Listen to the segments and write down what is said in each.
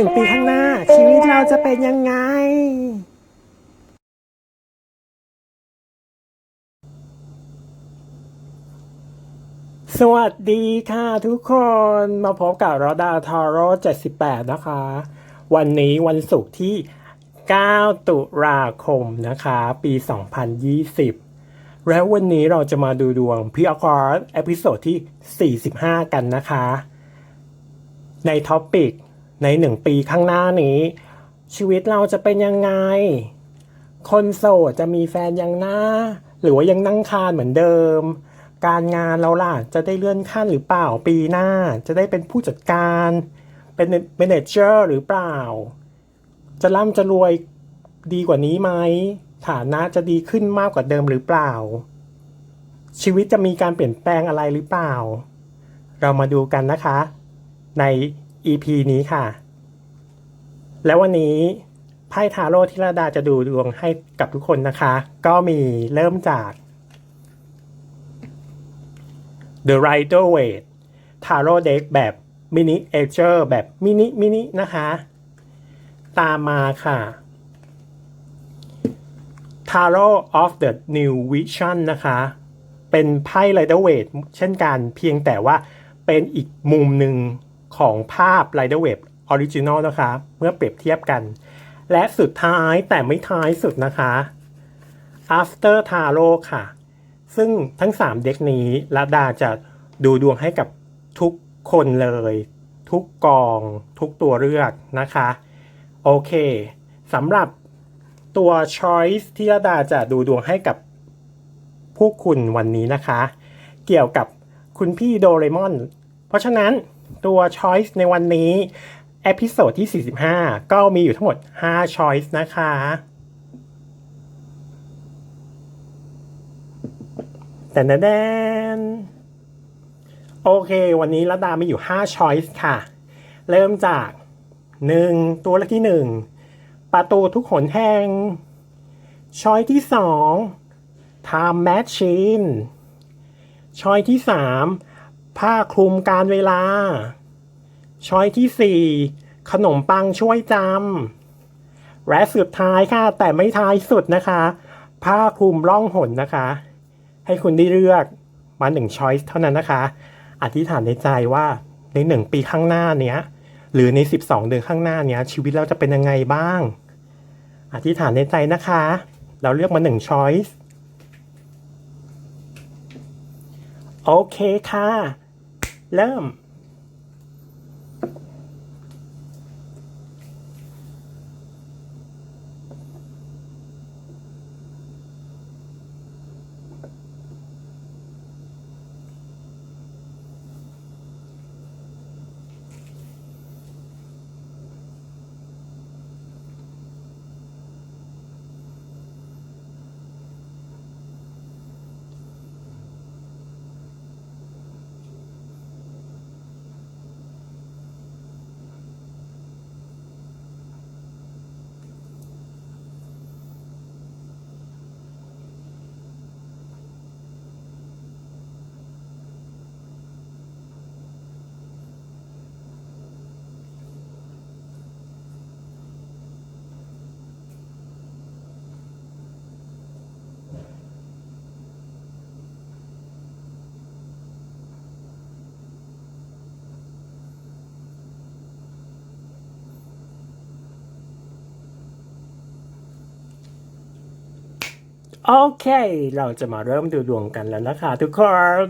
หนึ่งปีข้างหน้า ชีวิตเราจะเป็นยังไง สวัสดีค่ะทุกคนมาพบกับรอดาทาโร่78 นะคะ วันนี้วันศุกร์ที่ 9 ตุลาคมนะคะ ปี 2020แล้ววันนี้เราจะมาดูดวงพี่อคอร์เอพิโซดที่ 45 กันนะคะ ในท็อปิก ในหนึ่งปีข้างหน้านี้ ชีวิตเราจะเป็นยังไง คนโสดจะมีแฟนยังนะหรือว่ายังนั่งคานเหมือนเดิม การงานเราล่ะจะได้เลื่อนขั้นหรือเปล่าปีหน้า จะได้เป็นผู้จัดการ เป็นเมเนเจอร์หรือเปล่า จะร่ำจะรวยดีกว่านี้ไหมฐานะจะดีขึ้นมากกว่าเดิมหรือเปล่า ชีวิตจะมีการเปลี่ยนแปลงอะไรหรือเปล่า เรามาดูกันนะคะ ใน EP นี้ค่ะ แล้ววันนี้ไพ่ทาโร่ที่ระดาจะดูดวงให้กับทุกคนนะคะ ก็มีเริ่มจาก The Rider Waite Tarot Deck แบบมินิเอเจอร์แบบมินิมินินะคะ ตามมาค่ะ Tarot of the New Vision นะคะ เป็นไพ่ Rider Waite เช่นกันเพียงแต่ว่าเป็นอีกมุมหนึ่ง ของภาพ Rider Waite Original นะคะ เมื่อเปรียบเทียบกัน และสุดท้ายแต่ไม่ท้ายสุดนะคะ After Tarot ค่ะ ซึ่งทั้ง 3 เด็กนี้รัดาจะดูดวงให้กับทุกคนเลย ทุกกอง ทุกตัวเลือกนะคะ โอเคสำหรับตัว Choice ที่รัดดาจะดูดวงให้กับพวกคุณวันนี้นะคะ เกี่ยวกับคุณพี่โดเรมอน เพราะฉะนั้น ตัว Choice ในวันนี้เอพิโซดที่ 45 ก็มีอยู่ทั้งหมด 5 Choice นะคะ แต่แดนโอเค วันนี้ระดามีอยู่ 5 Choice ค่ะ เริ่มจาก 1 ตัวเลือกที่ 1 ประตูทุกหนแห่ง Choice ที่ 2 Time Machine Choice ที่ 3 ผ้าคลุมการเวลา ช้อยที่ 4 ขนมปังช่วยจำและสุดท้ายค่ะ แต่ไม่ท้ายสุดนะคะ ผ้าคลุมร่องหนนะคะ ให้คุณได้เลือกมาหนึ่งช้อยเท่านั้นนะคะ อธิษฐานในใจว่าในหนึ่งปีข้างหน้าเนี้ย หรือใน 12 เดือนข้างหน้าเนี้ย ชีวิตเราจะเป็นยังไงบ้าง อธิษฐานในใจนะคะ เราเลือกมาหนึ่งช้อยส์ โอเคค่ะ เริ่ม โอเค เราจะมาเริ่มดูดวงกันแล้วนะคะทุกคน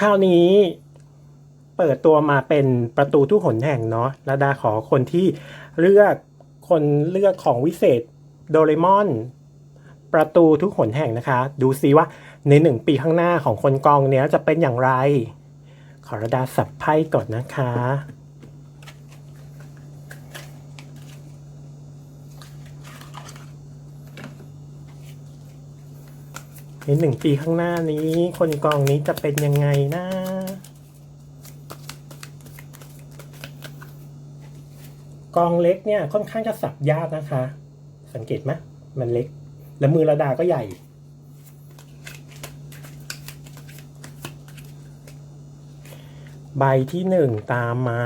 คราวนี้เปิดตัวมาเป็นประตูทุกหนแห่งเนาะระดาขอคนที่เลือกคนเลือกของวิเศษโดเรมอน ประตูทุกหนแห่งนะคะ ดูซิว่าในหนึ่งปีข้างหน้าของคนกองเนี้ยจะเป็นอย่างไร ขอระดาสับไพ่ก่อนนะคะ ในหนึ่งปีข้างหน้านี้ คนกองนี้จะเป็นยังไงนะกองเล็กเนี่ยค่อนข้างจะสับยากนะคะ สังเกตไหมมันเล็ก แล้วมือระดาก็ใหญ่ ใบที่หนึ่งตามมา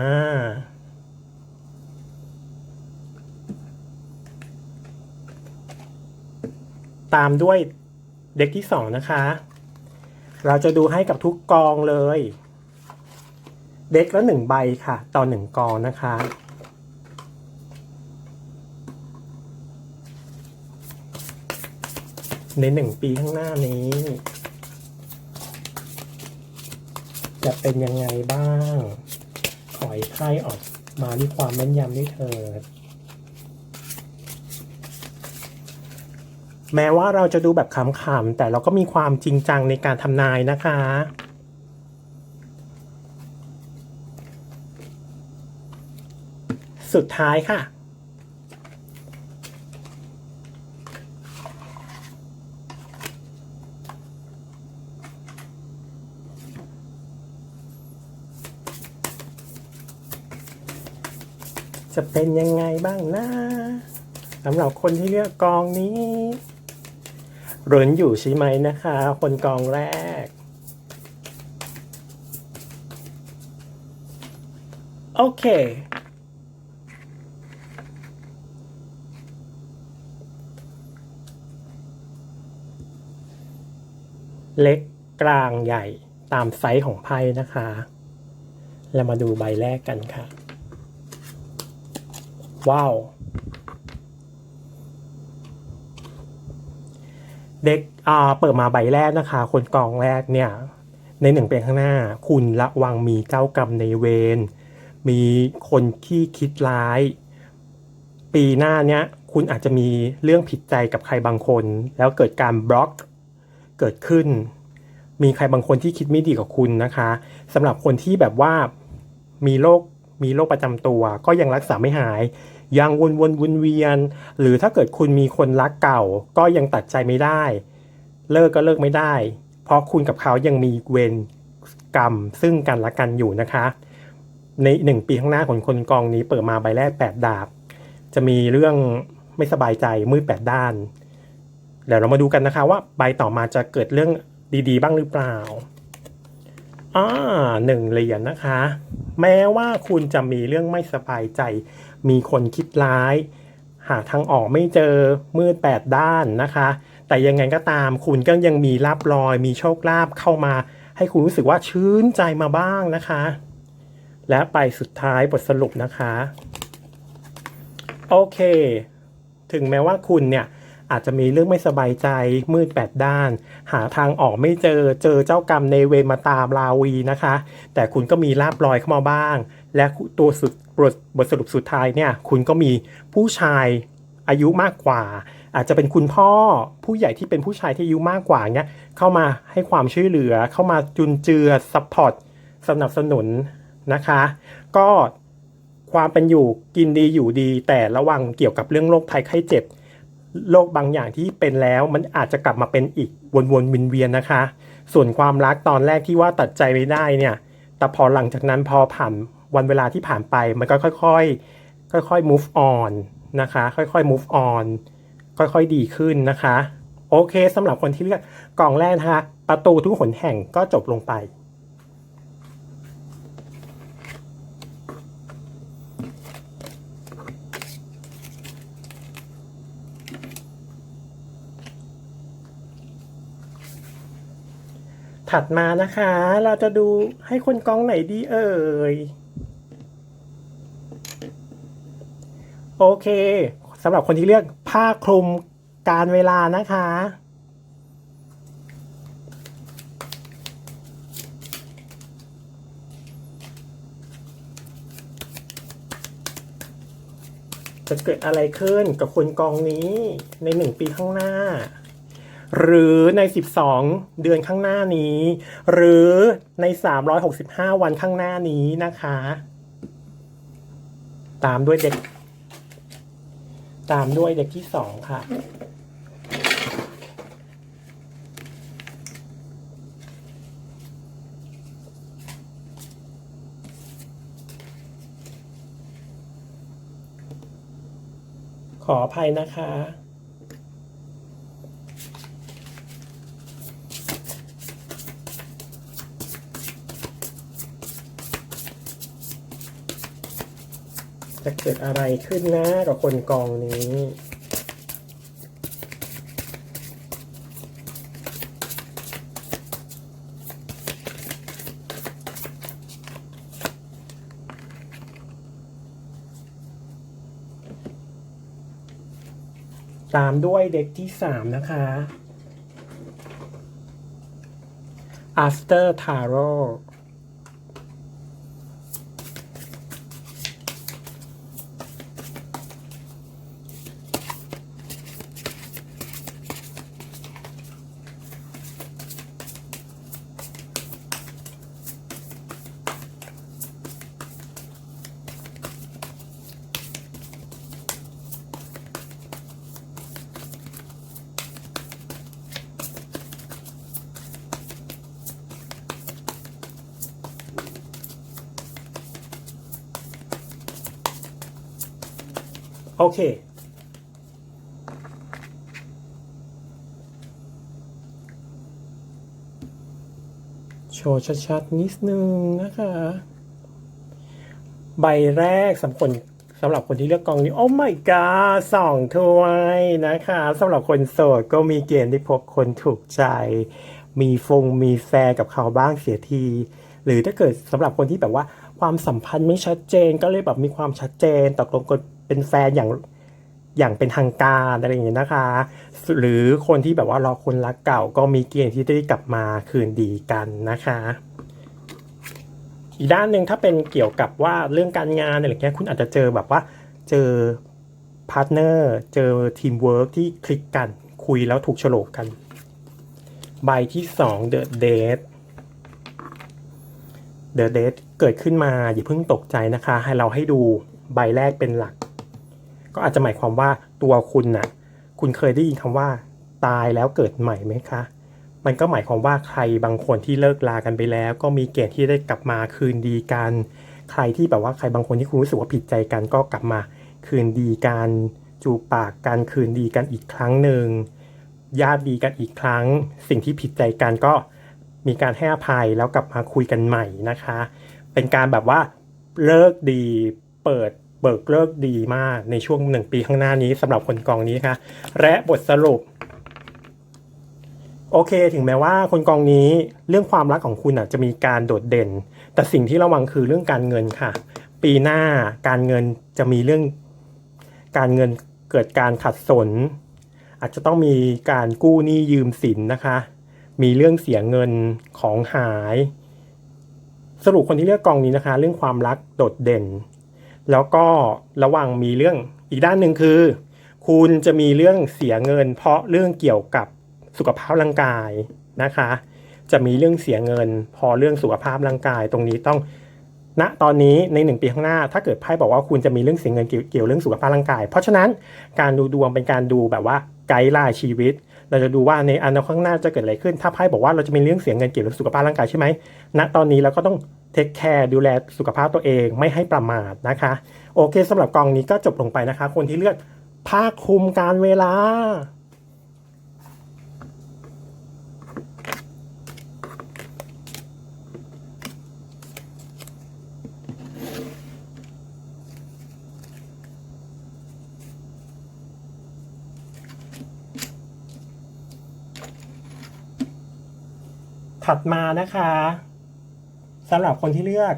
ตามด้วยเด็กที่สองนะคะ เราจะดูให้กับทุกกองเลย เด็กละหนึ่งใบค่ะ ต่อหนึ่งกองนะคะในหนึ่งปีข้างหน้านี้ จะเป็นยังไงบ้าง ขอให้ไพ่ออกมาด้วยความแม่นยำด้วยเถิดแม้ว่าเราจะดูแบบขำๆแต่เราก็มีความจริงจังในการทำนายนะคะ สุดท้ายค่ะ จะเป็นยังไงบ้างนะสำหรับคนที่เลือกกองนี้รุนอยู่ใช่ไหมนะคะ คนกองแรก โอเค เล็กกลางใหญ่ตามไซส์ของไพ่นะคะ เรามาดูใบแรกกันค่ะ ว้าว เด็กเปิดมาใบแรกนะคะ คนกองแรกเนี่ย ในหนึ่งเป็นข้างหน้า คุณระวังมีเจ้ากรรมในเวร มีคนที่คิดร้าย ปีหน้าเนี้ยคุณอาจจะมีเรื่องผิดใจกับใครบางคน แล้วเกิดการบล็อกเกิดขึ้น มีใครบางคนที่คิดไม่ดีกับคุณนะคะสำหรับคนที่แบบว่ามีโรคมีโรคประจำตัว ก็ยังรักษาไม่หาย ยังวนวนวนเวียน หรือถ้าเกิดคุณมีคนรักเก่า ก็ยังตัดใจไม่ได้ เลิกก็เลิกไม่ได้ เพราะคุณกับเขายังมีเวรกรรมซึ่งกันและกันอยู่นะคะ ในหนึ่งปีข้างหน้าของคนกองนี้เปิดมาใบแรกแปดดาบ จะมีเรื่องไม่สบายใจมืดแปดด้านเดี๋ยวเรามาดูกันนะคะว่าใบต่อมาจะเกิดเรื่องดีๆ บ้างหรือเปล่าอ่าหนึ่งเหรียญนะคะ แม้ว่าคุณจะมีเรื่องไม่สบายใจ มีคนคิดร้าย หาทางออกไม่เจอมืดแปดด้านนะคะ แต่ยังไงก็ตามคุณก็ยังมีลาบลอย มีโชคลาภเข้ามา ให้คุณรู้สึกว่าชื่นใจมาบ้างนะคะ และไปสุดท้ายบทสรุปนะคะ โอเค ถึงแม้ว่าคุณเนี่ยอาจจะมีเรื่องไม่สบายใจมืดแปดด้าน หาทางออกไม่เจอเจอเจ้ากรรมในเวรมาตามลาวีนะคะ แต่คุณก็มีลาบลอยเข้ามาบ้าง และตัวสุด บทบทสรุปสุดท้ายเนี่ยคุณก็มีผู้ชายอายุมากกว่า อาจจะเป็นคุณพ่อผู้ใหญ่ที่เป็นผู้ชายที่อายุมากกว่าเนี่ยเข้ามาให้ความช่วยเหลือ เข้ามาจุนเจือซัพพอร์ตสนับสนุนนะคะ ก็ความเป็นอยู่กินดีอยู่ดี แต่ระวังเกี่ยวกับเรื่องโรคภัยไข้เจ็บโรคบางอย่างที่เป็นแล้วมันอาจจะกลับมาเป็นอีกวนๆวินเวียนนะคะ ส่วนความรักตอนแรกที่ว่าตัดใจไม่ได้เนี่ย แต่พอหลังจากนั้นพอผ่าน วันเวลาที่ผ่านไปมันก็ค่อยๆ ค่อยๆ move on นะคะ ค่อยๆ move on ค่อยๆ ดีขึ้นนะคะ โอเคสำหรับคนที่เลือกกล่องแรกนะคะ ประตูทุกหนแห่งก็จบลงไป ถัดมานะคะ เราจะดูให้คนกองไหนดีเอ่ย โอเคสำหรับคนที่เลือกผ้าคลุมการเวลานะคะ จะเกิดอะไรขึ้นกับคนกองนี้ในหนึ่งปีข้างหน้า หรือใน 12 เดือนข้างหน้านี้ หรือใน 365 วันข้างหน้านี้นะคะ ตามด้วยเด็ก ตามด้วยเด็กที่สองค่ะ ขออภัยนะคะ จะเกิดอะไรขึ้นนะกับคนกองนี้ ตามด้วยเด็กที่สามนะคะ After Taro โอเค โชว์ชัดๆนิดนึงนะคะ ใบแรกสำหรับคนสำหรับคนที่เลือกกองนี้ โอ้ my god สองถ้วยนะคะสำหรับคนโสดก็มีเกณฑ์ได้พบคนถูกใจ มีฟงมีแฟร์กับเขาบ้างเสียที หรือถ้าเกิดสำหรับคนที่แบบว่าความสัมพันธ์ไม่ชัดเจนก็เลยแบบมีความชัดเจนตกลงกัน เป็นแฟนอย่างอย่างเป็นทางการอะไรอย่างเงี้ยนะคะ หรือคนที่แบบว่ารอคนรักเก่าก็มีเกณฑ์ที่จะได้กลับมาคืนดีกันนะคะ อีกด้านหนึ่งถ้าเป็นเกี่ยวกับว่าเรื่องการงานอะไรเงี้ยคุณอาจจะเจอแบบว่าเจอพาร์ทเนอร์เจอทีมเวิร์กที่คลิกกันคุยแล้วถูกโฉลกกัน ใบที่สอง The Date The Date เกิดขึ้นมาอย่าเพิ่งตกใจนะคะ ให้เราให้ดูใบแรกเป็นหลัก ก็อาจจะหมายความว่าตัวคุณน่ะคุณเคยได้ยินคำว่า ตายแล้วเกิดใหม่ไหมคะ มันก็หมายความว่าใครบางคนที่เลิกลากันไปแล้ว ก็มีเกณฑ์ที่ได้กลับมาคืนดีกัน ใครที่แบบว่าใครบางคนที่คุณรู้สึกว่าผิดใจกัน ก็กลับมาคืนดีกันจูบปากกันคืนดีกันอีกครั้งหนึ่งญาติดีกันอีกครั้ง สิ่งที่ผิดใจกันก็มีการให้อภัยแล้วกลับมาคุยกันใหม่นะคะ เป็นการแบบว่าเลิกดีเปิด เบิกเลิกดีมากในช่วงหนึ่งปีข้างหน้านี้สำหรับคนกองนี้ค่ะ และบทสรุป โอเค ถึงแม้ว่าคนกองนี้เรื่องความรักของคุณอะจะมีการโดดเด่น แต่สิ่งที่ระวังคือเรื่องการเงินค่ะ ปีหน้าการเงินจะมีเรื่องการเงินเกิดการขัดสน อาจจะต้องมีการกู้หนี้ยืมสินนะคะ มีเรื่องเสียเงินของหาย สรุปคนที่เลือกกองนี้นะคะ เรื่องความรักโดดเด่น แล้วก็ระวังมีเรื่องอีกด้านหนึ่งคือ คุณจะมีเรื่องเสียเงิน เพราะเรื่องเกี่ยวกับสุขภาพร่างกายนะคะ จะมีเรื่องเสียเงิน พอเรื่องสุขภาพร่างกาย ตรงนี้ต้องณตอนนี้ในหนึ่งปีข้างหน้า ถ้าเกิดไพ่บอกว่าคุณจะมีเรื่องเสียเงินเกี่ยวเกี่ยวเรื่องสุขภาพร่างกาย เพราะฉะนั้นการดูดวงเป็นการดูแบบว่าไกด์ไลน์ชีวิต เราจะดูว่าในอนาคตข้างหน้าจะเกิดอะไรขึ้น ถ้าไพ่บอกว่าเราจะมีเรื่องเสียเงินเกี่ยวกับสุขภาพร่างกายใช่ไหมณตอนนี้เราก็ต้อง เทคแคร์ดูแลสุขภาพตัวเองไม่ให้ประมาทนะคะ โอเคสำหรับกองนี้ก็จบลงไปนะคะ คนที่เลือกภาคคุมการเวลา ถัดมานะคะ สำหรับคนที่เลือก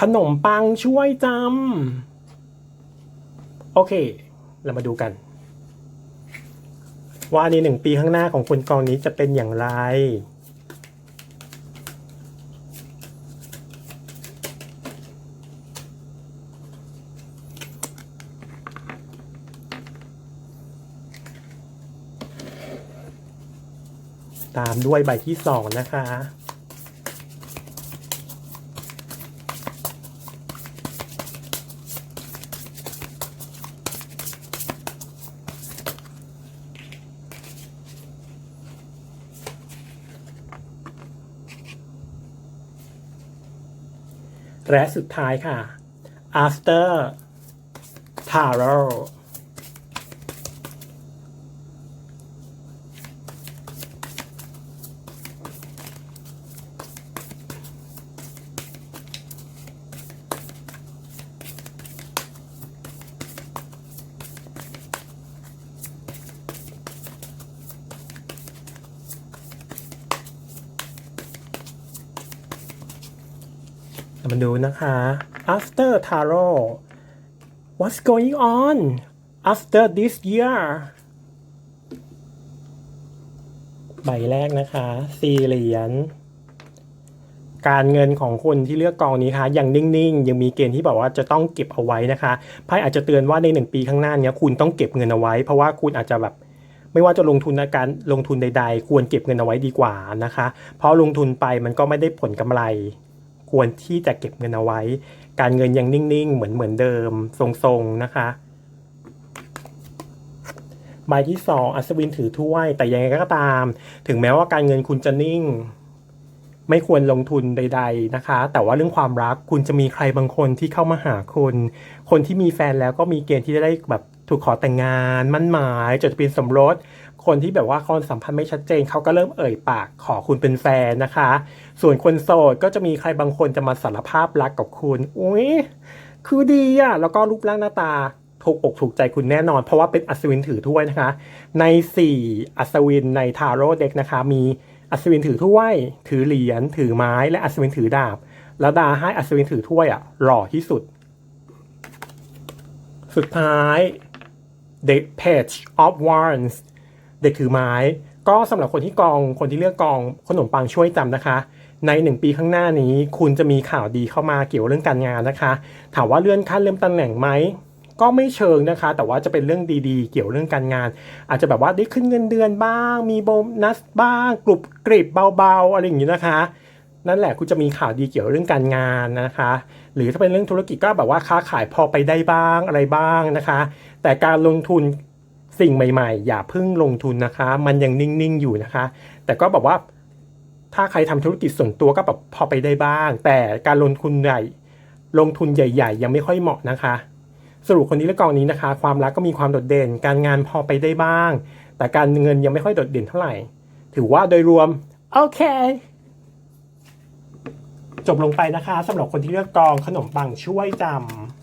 ขนมปังช่วยจำ โอเค เรามาดูกัน ว่าในหนึ่งปีข้างหน้าของคนกองนี้จะเป็นอย่างไรตามด้วยใบที่สองนะคะ สุดท้ายค่ะ after tarot มาดูนะคะ after tarot what's going on after this year ใบแรกนะคะสี่เหรียญการเงินของคนที่เลือกกองนี้คะยังนิ่งๆ ยังมีเกณฑ์ที่แบบว่าจะต้องเก็บเอาไว้นะคะไพ่อาจจะเตือนว่าในหนึ่งปีข้างหน้านี้คุณต้องเก็บเงินเอาไว้ เพราะว่าคุณอาจจะแบบไม่ว่าจะลงทุนในการลงทุนใด ๆ ควรเก็บเงินเอาไว้ดีกว่านะคะ เพราะลงทุนไปมันก็ไม่ได้ผลกำไร ควรที่จะเก็บเงินเอาไว้ การเงินยังนิ่งๆ เหมือนเหมือนเดิมทรงๆนะคะใบที่สองอัศวินถือถ้วย แต่ยังไงก็ตาม ถึงแม้ว่าการเงินคุณจะนิ่ง ไม่ควรลงทุนใด ๆนะคะ แต่ว่าเรื่องความรักคุณจะมีใครบางคนที่เข้ามาหาคุณ คนที่มีแฟนแล้วก็มีเกณฑ์ที่จะได้แบบถูกขอแต่งงาน มั่นหมายจดทะเบียนสมรส คนที่แบบว่าความสัมพันธ์ไม่ชัดเจนเขาก็เริ่มเอ่ยปากขอคุณเป็นแฟนนะคะ ส่วนคนโสดก็จะมีใครบางคนจะมาสารภาพรักกับคุณ อุ้ยคือดีอะแล้วก็รูปร่างหน้าตาถูกอกถูกใจคุณแน่นอน เพราะว่าเป็นอัศวินถือถ้วยนะคะ ใน 4 อัศวินในทาโร่เด็กนะคะ มีอัศวินถือถ้วย ถือเหรียญถือไม้ และอัศวินถือดาบ แล้วดาให้อัศวินถือถ้วยอะหล่อที่สุด สุดท้าย The Page of Wands เด็กถือไม้ ก็สำหรับคนที่กองคนที่เลือกกองขนมปังช่วยจำนะคะ ในหนึ่งปีข้างหน้านี้ คุณจะมีข่าวดีเข้ามาเกี่ยวเรื่องการงานนะคะ ถามว่าเลื่อนขั้นเลื่อนตำแหน่งไหมก็ไม่เชิงนะคะ แต่ว่าจะเป็นเรื่องดีๆ เกี่ยวเรื่องการงาน อาจจะแบบว่าได้ขึ้นเงินเดือนบ้าง มีโบนัสบ้างกรุบกริบเบาๆอะไรอย่างนี้นะคะ นั่นแหละคุณจะมีข่าวดีเกี่ยวเรื่องการงานนะคะ หรือถ้าเป็นเรื่องธุรกิจก็แบบว่าค้าขายพอไปได้บ้างอะไรบ้างนะคะ แต่การลงทุน สิ่งใหม่ๆ อย่าเพิ่งลงทุนนะคะ มันยังนิ่งๆอยู่นะคะ แต่ก็แบบว่าถ้าใครทำธุรกิจส่วนตัวก็แบบพอไปได้บ้าง แต่การลงทุนใหญ่ลงทุนใหญ่ ๆ ยังไม่ค่อยเหมาะนะคะ สรุปคนนี้และกองนี้นะคะ ความรักก็มีความโดดเด่น การงานพอไปได้บ้าง แต่การเงินยังไม่ค่อยโดดเด่นเท่าไหร่ ถือว่าโดยรวมโอเคจบลงไปนะคะสำหรับคนที่เลือกกองขนมปังช่วยจำ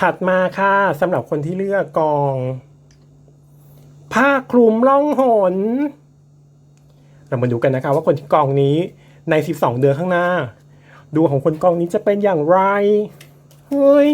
ถัดมาค่ะสำหรับคนที่เลือกกอง ผ้าคลุมล่องหน เรามาดูกันนะคะ ว่าคนที่กองนี้ใน 12 เดือนข้างหน้า ดวงของคนกองนี้จะเป็นอย่างไร เฮ้ย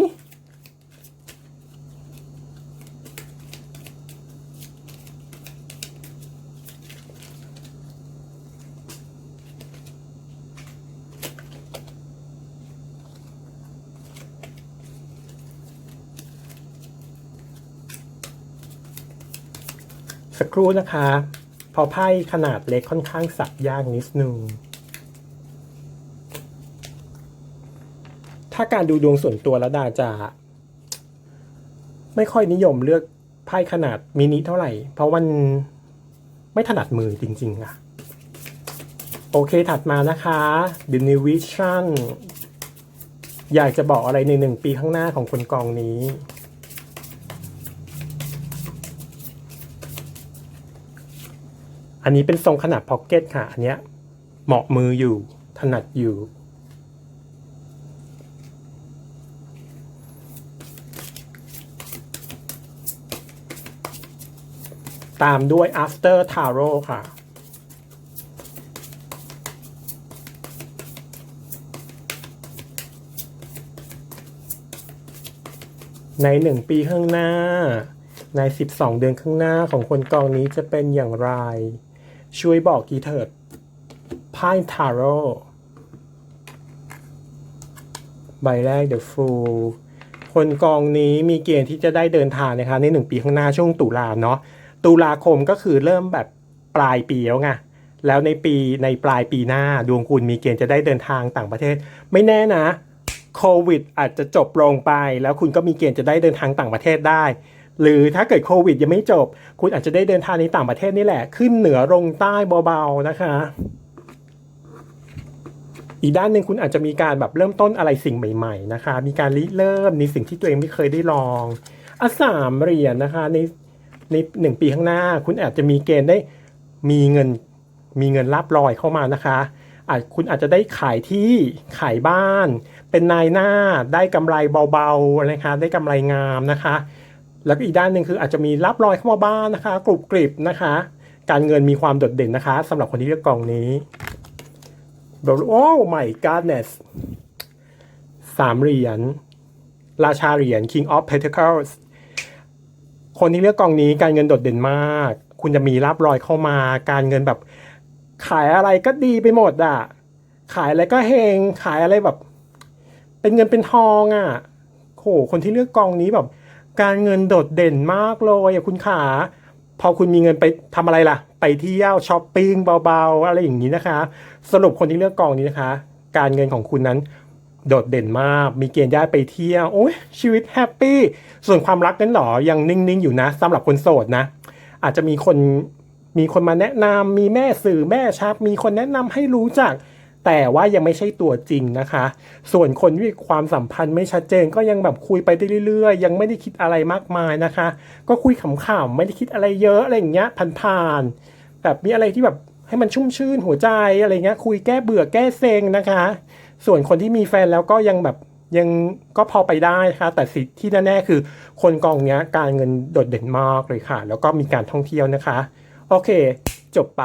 ครู่นะคะ พอไพ่ขนาดเล็กค่อนข้างสับยากนิดนึง ถ้าการดูดวงส่วนตัวแล้วดาจะ ไม่ค่อยนิยมเลือกไพ่ขนาดมินิเท่าไหร่ เพราะมันไม่ถนัดมือจริง ๆอะโอเคถัดมานะคะ The New Vision อยากจะบอกอะไรในหนึ่งปีข้างหน้าของคนกองนี้ อันนี้เป็นทรงขนาดพ็อกเก็ตค่ะ อันเนี้ยเหมาะมืออยู่ ถนัดอยู่ ตามด้วย after taro ค่ะ ในหนึ่งปีข้างหน้า ใน 12 เดือนข้างหน้าของคนกองนี้จะเป็นอย่างไร ช่วยบอกทีเถิดไพ่ทาโร่ใบแรก The Fool คนกองนี้มีเกณฑ์ที่จะได้เดินทางนะคะในหนึ่งปีข้างหน้าช่วงตุลาเนาะตุลาคมก็คือเริ่มแบบปลายปีแล้วไงแล้วในปีในปลายปีหน้าดวงคุณมีเกณฑ์จะได้เดินทางต่างประเทศ ไม่แน่นะโควิดอาจจะจบลงไป แล้วคุณก็มีเกณฑ์จะได้เดินทางต่างประเทศได้ หรือถ้าเกิดโควิดยังไม่จบ คุณอาจจะได้เดินทางในต่างประเทศนี่แหละ ขึ้นเหนือลงใต้เบาๆนะคะ อีกด้านหนึ่งคุณอาจจะมีการแบบเริ่มต้นอะไรสิ่งใหม่ ๆ นะคะ มีการริเริ่มในสิ่งที่ตัวเองไม่เคยได้ลองอะสามเหรียญนะคะในในหนึ่งปีข้างหน้า คุณอาจจะมีเกณฑ์ได้มีเงินมีเงินรับรอยเข้ามานะคะอาจคุณอาจจะได้ขายที่ขายบ้าน เป็นนายหน้าได้กำไรเบาๆนะคะ ได้กำไรงามนะคะ แล้วก็อีกด้านหนึ่งคืออาจจะมีรับรอยเข้ามาบ้านนะคะ กรุบกริบนะคะ การเงินมีความโดดเด่นนะคะสำหรับคนที่เลือกกองนี้แบบโอ้ my godness สามเหรียญราชาเหรียญ King of Pentacles คนที่เลือกกองนี้การเงินโดดเด่นมาก คุณจะมีรับรอยเข้ามา การเงินแบบ ขายอะไรก็ดีไปหมดอะ ขายอะไรก็เฮงขายอะไรแบบ เป็นเงินเป็นทองอะโหคนที่เลือกกองนี้แบบ การเงินโดดเด่นมากเลยอะคุณขาพอคุณมีเงินไปทำอะไรล่ะ ไปเที่ยวช้อปปิ้งเบาๆ อะไรอย่างนี้นะคะ สรุปคนที่เลือกกองนี้นะคะ การเงินของคุณนั้นโดดเด่นมาก มีเกณฑ์ได้ไปเที่ยวโอ้ยชีวิตแฮปปี้ ส่วนความรักนั้นหรอ ยังนิ่งๆ อยู่นะสำหรับคนโสดนะ อาจจะมีคนมีคนมาแนะนำมีแม่สื่อแม่ชัก มีคนแนะนำให้รู้จัก แต่ว่ายังไม่ใช่ตัวจริงนะคะ ส่วนคนที่ความสัมพันธ์ไม่ชัดเจนก็ยังแบบคุยไปได้เรื่อยๆ ยังไม่ได้คิดอะไรมากมายนะคะ ก็คุยขำๆไม่ได้คิดอะไรเยอะอะไรอย่างเงี้ยผ่านๆแบบมีอะไรที่แบบให้มันชุ่มชื่นหัวใจอะไรเงี้ยคุยแก้เบื่อแก้เซ็งนะคะ ส่วนคนที่มีแฟนแล้วก็ยังแบบยังก็พอไปได้นะคะแต่สิ่งที่แน่ๆคือ คนกองเนี้ยการเงินโดดเด่นมากเลยค่ะ แล้วก็มีการท่องเที่ยวนะคะ โอเค จบไป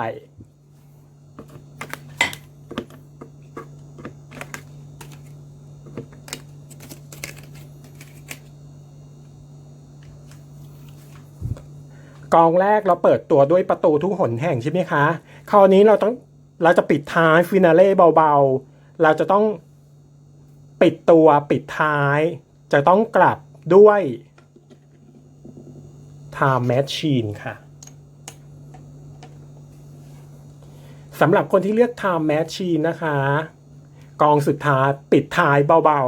กองแรกเราเปิดตัวด้วยประตูทุกหนแห่งใช่ไหมคะ คราวนี้เราต้องเราจะปิดท้ายฟินาเล่เบาๆ เราจะต้องปิดตัวปิดท้าย จะต้องกลับด้วย Time Machine ค่ะสำหรับคนที่เลือก Time Machine นะคะ กองสุดท้ายปิดท้ายเบา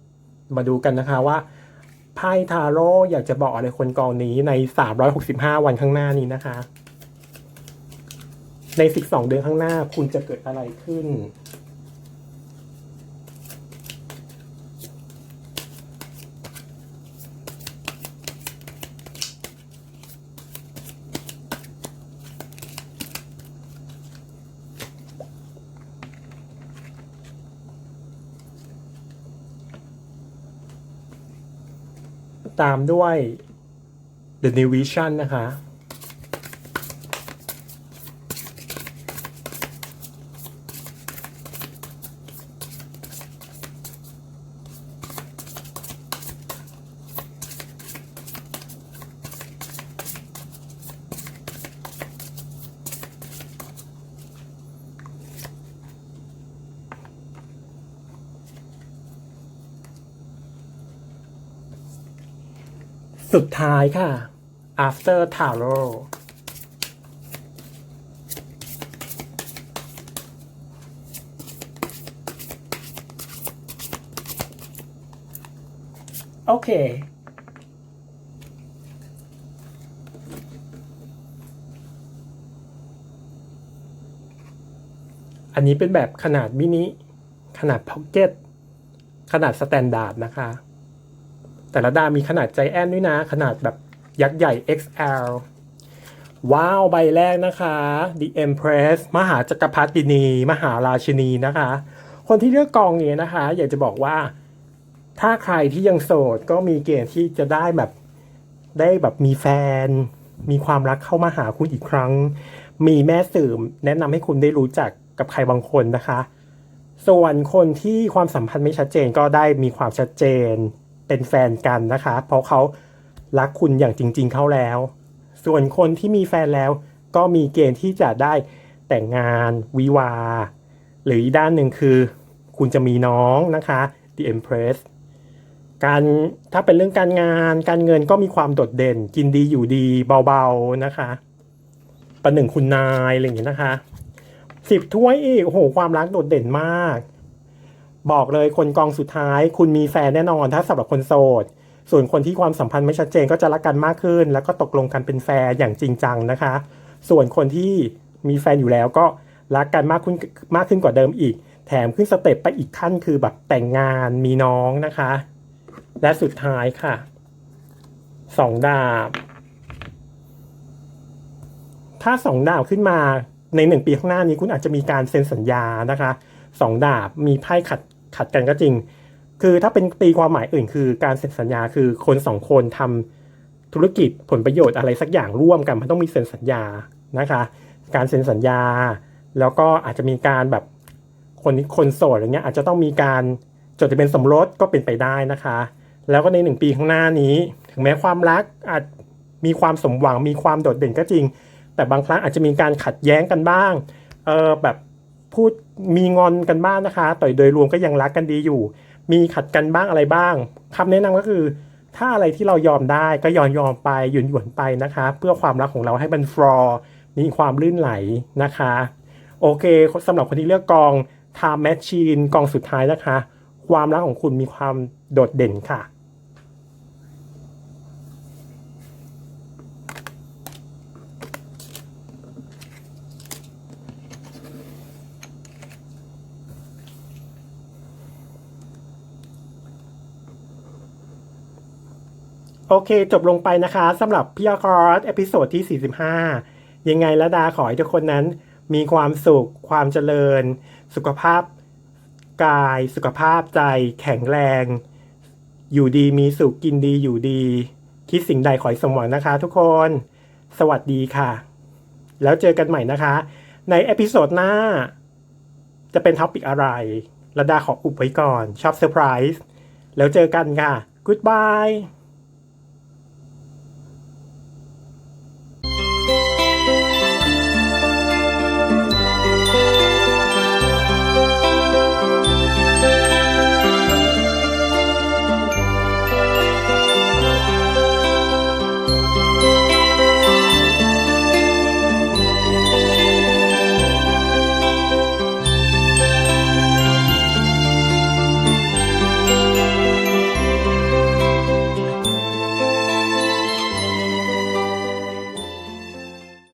ๆ มาดูกันนะคะว่า ไพ่ทาโร่อยากจะบอกอะไรคนกองนี้ใน 365 วันข้างหน้านี้นะคะ ใน 12 เดือนข้างหน้าคุณจะเกิดอะไรขึ้น ตามด้วย The New Vision นะคะ สุดท้ายค่ะ after tarot โอเค อันนี้เป็นแบบขนาดมินิ ขนาดพ็อกเก็ต ขนาดสแตนดาร์ดนะคะ แต่ละดาวมีขนาดใจแอนด้วยนะ ขนาดแบบยักษ์ใหญ่ XL ว้าวใบแรกนะคะ The Empress มหาจักรพรรดินี มหาราชินีนะคะ คนที่เลือกกองนี้นะคะ อยากจะบอกว่า ถ้าใครที่ยังโสดก็มีเกณฑ์ที่จะได้แบบได้แบบมีแฟน มีความรักเข้ามาหาคุณอีกครั้ง มีแม่สื่อแนะนำให้คุณได้รู้จักกับใครบางคนนะคะ ส่วนคนที่ความสัมพันธ์ไม่ชัดเจนก็ได้มีความชัดเจน เป็นแฟนกันนะคะ เพราะเขารักคุณอย่างจริง ๆ เข้าแล้ว ส่วนคนที่มีแฟนแล้ว ก็มีเกณฑ์ที่จะได้แต่งงานวิวาห์หรืออีกด้านหนึ่งคือ คุณจะมีน้องนะคะ The Empress การถ้าเป็นเรื่องการงานการเงินก็มีความโดดเด่น กินดีอยู่ดีเบาๆนะคะประหนึ่งคุณนายอะไรอย่างเงี้ยนะคะสิบถ้วยอีกโอ้โหความรักโดดเด่นมาก บอกเลยคนกองสุดท้าย คุณมีแฟนแน่นอนถ้าสำหรับคนโสด ส่วนคนที่ความสัมพันธ์ไม่ชัดเจนก็จะรักกันมากขึ้น แล้วก็ตกลงกันเป็นแฟนอย่างจริงจังนะคะ ส่วนคนที่มีแฟนอยู่แล้วก็รักกันมากขึ้นมากขึ้นกว่าเดิมอีก แถมขึ้นสเต็ปไปอีกขั้นคือแบบแต่งงานมีน้องนะคะ และสุดท้ายค่ะสองดาบ ถ้าสองดาบขึ้นมาในหนึ่งปีข้างหน้านี้คุณอาจจะมีการเซ็นสัญญานะคะสองดาบมีไพ่ขัด ขัดกันก็จริง คือถ้าเป็นตีความหมายอื่น คือการเซ็นสัญญาคือคนสองคนทำธุรกิจผลประโยชน์อะไรสักอย่างร่วมกันมันต้องมีเซ็นสัญญานะคะ การเซ็นสัญญา แล้วก็อาจจะมีการแบบคนคนโสดอะไรเงี้ยอาจจะต้องมีการจดทะเบียนสมรสก็เป็นไปได้นะคะ แล้วก็ในหนึ่งปีข้างหน้านี้ ถึงแม้ความรักอาจมีความสมหวังมีความโดดเด่นก็จริง แต่บางครั้งอาจจะมีการขัดแย้งกันบ้างเออแบบ พูดมีงอนกันบ้างนะคะ แต่โดยรวมก็ยังรักกันดีอยู่ มีขัดกันบ้างอะไรบ้างคำแนะนำก็คือ ถ้าอะไรที่เรายอมได้ก็ยอมยอมไปหยุนหยวนไปนะคะ เพื่อความรักของเราให้มันฟลอร์มีความลื่นไหลนะคะ โอเคสำหรับคนที่เลือกกอง Time Machine กองสุดท้ายนะคะ ความรักของคุณมีความโดดเด่นค่ะ โอเค จบลงไปนะคะสำหรับพี่คอร์สเอพิโซดที่ 45 ยังไงละดาขอให้ทุกคนนั้น มีความสุข ความเจริญ สุขภาพกาย สุขภาพใจ แข็งแรง อยู่ดีมีสุขกินดีอยู่ดี คิดสิ่งใดขอให้สมหวังนะคะทุกคน สวัสดีค่ะ แล้วเจอกันใหม่นะคะ ในเอพิโซดหน้า จะเป็นท็อปิกอะไรระดาขออุบไว้ก่อนชอบเซอร์ไพรส์แล้วเจอกันค่ะ Goodbye